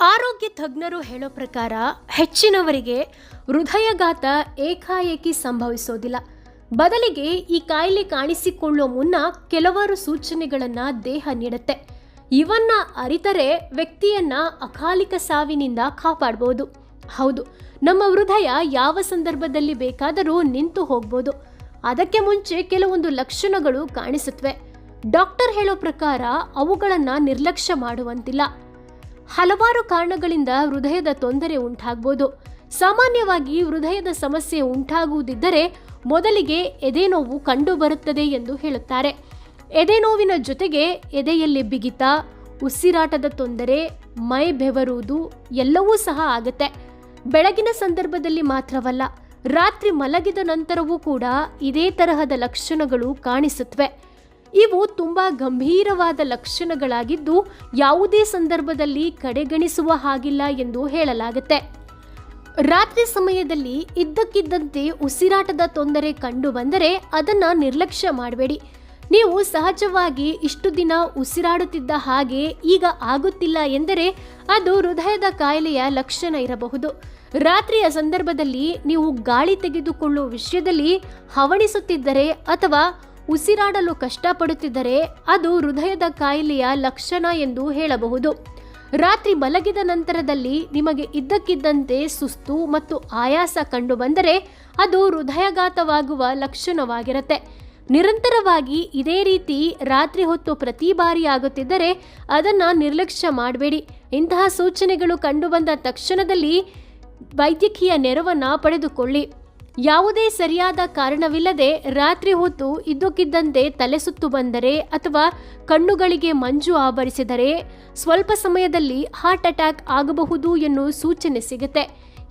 ಆರೋಗ್ಯ ತಜ್ಞರು ಹೇಳೋ ಪ್ರಕಾರ ಹೆಚ್ಚಿನವರಿಗೆ ಹೃದಯಘಾತ ಏಕಾಏಕಿ ಸಂಭವಿಸೋದಿಲ್ಲ. ಬದಲಿಗೆ ಈ ಕಾಯಿಲೆ ಕಾಣಿಸಿಕೊಳ್ಳುವ ಮುನ್ನ ಕೆಲವಾರು ಸೂಚನೆಗಳನ್ನು ದೇಹ ನೀಡುತ್ತೆ. ಇವನ್ನ ಅರಿತರೆ ವ್ಯಕ್ತಿಯನ್ನ ಅಕಾಲಿಕ ಸಾವಿನಿಂದ ಕಾಪಾಡಬಹುದು ಹೌದು, ನಮ್ಮ ಹೃದಯ ಯಾವ ಸಂದರ್ಭದಲ್ಲಿ ಬೇಕಾದರೂ ನಿಂತು ಹೋಗ್ಬೋದು. ಅದಕ್ಕೆ ಮುಂಚೆ ಕೆಲವೊಂದು ಲಕ್ಷಣಗಳು ಕಾಣಿಸುತ್ತವೆ ಡಾಕ್ಟರ್ ಹೇಳೋ ಪ್ರಕಾರ ಅವುಗಳನ್ನು ನಿರ್ಲಕ್ಷ್ಯ ಮಾಡುವಂತಿಲ್ಲ. ಹಲವಾರು ಕಾರಣಗಳಿಂದ ಹೃದಯದ ತೊಂದರೆ ಉಂಟಾಗಬಹುದು ಸಾಮಾನ್ಯವಾಗಿ ಹೃದಯದ ಸಮಸ್ಯೆ ಉಂಟಾಗುವುದಿದ್ದರೆ ಮೊದಲಿಗೆ ಎದೆನೋವು ಕಂಡುಬರುತ್ತದೆ ಎಂದು ಹೇಳುತ್ತಾರೆ. ಎದೆನೋವಿನ ಜೊತೆಗೆ ಎದೆಯಲ್ಲಿ ಬಿಗಿತ, ಉಸಿರಾಟದ ತೊಂದರೆ, ಮೈ ಬೆವರುವುದು ಎಲ್ಲವೂ ಸಹ ಆಗುತ್ತೆ. ಬೆಳಗಿನ ಸಂದರ್ಭದಲ್ಲಿ ಮಾತ್ರವಲ್ಲ, ರಾತ್ರಿ ಮಲಗಿದ ನಂತರವೂ ಕೂಡ ಇದೇ ತರಹದ ಲಕ್ಷಣಗಳು ಕಾಣಿಸುತ್ತವೆ. ಇವು ತುಂಬ ಗಂಭೀರವಾದ ಲಕ್ಷಣಗಳಾಗಿದ್ದು ಯಾವುದೇ ಸಂದರ್ಭದಲ್ಲಿ ಕಡೆಗಣಿಸುವ ಹಾಗಿಲ್ಲ ಎಂದು ಹೇಳಲಾಗುತ್ತೆ. ರಾತ್ರಿ ಸಮಯದಲ್ಲಿ ಇದ್ದಕ್ಕಿದ್ದಂತೆ ಉಸಿರಾಟದ ತೊಂದರೆ ಕಂಡು ಬಂದರೆ ಅದನ್ನು ನಿರ್ಲಕ್ಷ್ಯ ಮಾಡಬೇಡಿ. ನೀವು ಸಹಜವಾಗಿ ಇಷ್ಟು ದಿನ ಉಸಿರಾಡುತ್ತಿದ್ದ ಹಾಗೆ ಈಗ ಆಗುತ್ತಿಲ್ಲ ಎಂದರೆ ಅದು ಹೃದಯದ ಕಾಯಿಲೆಯ ಲಕ್ಷಣ ಇರಬಹುದು. ರಾತ್ರಿಯ ಸಂದರ್ಭದಲ್ಲಿ ನೀವು ಗಾಳಿ ತೆಗೆದುಕೊಳ್ಳುವ ವಿಷಯದಲ್ಲಿ ಹವಣಿಸುತ್ತಿದ್ದರೆ ಅಥವಾ ಉಸಿರಾಡಲು ಕಷ್ಟಪಡುತ್ತಿದ್ದರೆ ಅದು ಹೃದಯದ ಕಾಯಿಲೆಯ ಲಕ್ಷಣ ಎಂದು ಹೇಳಬಹುದು. ರಾತ್ರಿ ಮಲಗಿದ ನಂತರದಲ್ಲಿ ನಿಮಗೆ ಇದ್ದಕ್ಕಿದ್ದಂತೆ ಸುಸ್ತು ಮತ್ತು ಆಯಾಸ ಕಂಡುಬಂದರೆ ಅದು ಹೃದಯಘಾತವಾಗುವ ಲಕ್ಷಣವಾಗಿರುತ್ತೆ. ನಿರಂತರವಾಗಿ ಇದೇ ರೀತಿ ರಾತ್ರಿ ಹೊತ್ತು ಪ್ರತಿ ಬಾರಿ ಆಗುತ್ತಿದ್ದರೆ ಅದನ್ನು ನಿರ್ಲಕ್ಷ್ಯ ಮಾಡಬೇಡಿ. ಇಂತಹ ಸೂಚನೆಗಳು ಕಂಡುಬಂದ ತಕ್ಷಣದಲ್ಲಿ ವೈದ್ಯಕೀಯ ನೆರವನ್ನು ಪಡೆದುಕೊಳ್ಳಿ. ಯಾವುದೇ ಸರಿಯಾದ ಕಾರಣವಿಲ್ಲದೆ ರಾತ್ರಿ ಹೊತ್ತು ಇದ್ದಕ್ಕಿದ್ದಂತೆ ತಲೆ ಸುತ್ತು ಬಂದರೆ ಅಥವಾ ಕಣ್ಣುಗಳಿಗೆ ಮಂಜು ಆವರಿಸಿದರೆ ಸ್ವಲ್ಪ ಸಮಯದಲ್ಲಿ ಹಾರ್ಟ್ ಅಟ್ಯಾಕ್ ಆಗಬಹುದು ಎನ್ನುವ ಸೂಚನೆ ಸಿಗುತ್ತೆ.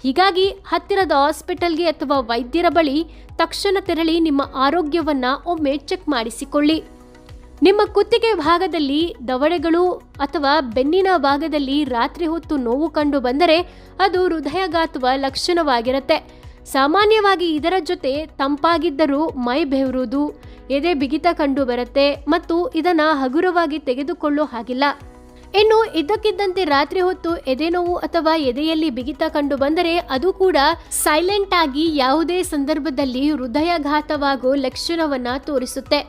ಹೀಗಾಗಿ ಹತ್ತಿರದ ಹಾಸ್ಪಿಟಲ್ಗೆ ಅಥವಾ ವೈದ್ಯರ ಬಳಿ ತಕ್ಷಣ ತೆರಳಿ ನಿಮ್ಮ ಆರೋಗ್ಯವನ್ನ ಒಮ್ಮೆ ಚೆಕ್ ಮಾಡಿಸಿಕೊಳ್ಳಿ. ನಿಮ್ಮ ಕುತ್ತಿಗೆ ಭಾಗದಲ್ಲಿ ದವಡೆಗಳು ಅಥವಾ ಬೆನ್ನಿನ ಭಾಗದಲ್ಲಿ ರಾತ್ರಿ ಹೊತ್ತು ನೋವು ಕಂಡು ಬಂದರೆ ಅದು ಹೃದಯಘಾತುವ ಲಕ್ಷಣವಾಗಿರುತ್ತೆ. ಸಾಮಾನ್ಯವಾಗಿ ಇದರ ಜೊತೆ ತಂಪಾಗಿದ್ದರೂ ಮೈ ಬೆವರುವುದು, ಎದೆ ಬಿಗಿತ ಕಂಡು ಬರುತ್ತೆ ಮತ್ತು ಇದನ್ನ ಹಗುರವಾಗಿ ತೆಗೆದುಕೊಳ್ಳೋ ಹಾಗಿಲ್ಲ. ಇನ್ನು ಇದ್ದಕ್ಕಿದ್ದಂತೆ ರಾತ್ರಿ ಹೊತ್ತು ಎದೆನೋವು ಅಥವಾ ಎದೆಯಲ್ಲಿ ಬಿಗಿತ ಕಂಡು ಬಂದರೆ ಅದು ಕೂಡ ಸೈಲೆಂಟ್ ಆಗಿ ಯಾವುದೇ ಸಂದರ್ಭದಲ್ಲಿ ಹೃದಯಾಘಾತವಾಗೋ ಲಕ್ಷಣವನ್ನ ತೋರಿಸುತ್ತೆ.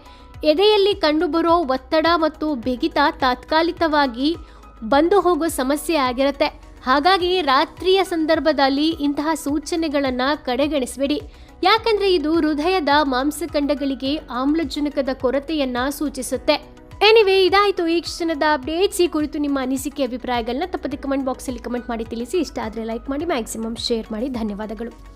ಎದೆಯಲ್ಲಿ ಕಂಡುಬರೋ ಒತ್ತಡ ಮತ್ತು ಬಿಗಿತ ತಾತ್ಕಾಲಿಕವಾಗಿ ಬಂದು ಹೋಗೋ ಸಮಸ್ಯೆ ಆಗಿರುತ್ತೆ. ಹಾಗಾಗಿ ರಾತ್ರಿಯ ಸಂದರ್ಭದಲ್ಲಿ ಇಂತಹ ಸೂಚನೆಗಳನ್ನು ಕಡೆಗಣಿಸಬೇಡಿ. ಯಾಕಂದ್ರೆ ಇದು ಹೃದಯದ ಮಾಂಸಖಂಡಗಳಿಗೆ ಆಮ್ಲಜನಕದ ಕೊರತೆಯನ್ನ ಸೂಚಿಸುತ್ತೆ. ಎನಿವೆ ಇದಾಯಿತು ಈ ಕ್ಷಣದ ಅಪ್ಡೇಟ್ಸ್. ಈ ಕುರಿತು ನಿಮ್ಮ ಅನಿಸಿಕೆ ಅಭಿಪ್ರಾಯಗಳನ್ನ ತಪ್ಪದೆ ಕಮೆಂಟ್ ಬಾಕ್ಸಲ್ಲಿ ಕಮೆಂಟ್ ಮಾಡಿ ತಿಳಿಸಿ. ಇಷ್ಟ ಆದರೆ ಲೈಕ್ ಮಾಡಿ ಮ್ಯಾಕ್ಸಿಮಮ್ ಶೇರ್ ಮಾಡಿ. ಧನ್ಯವಾದಗಳು.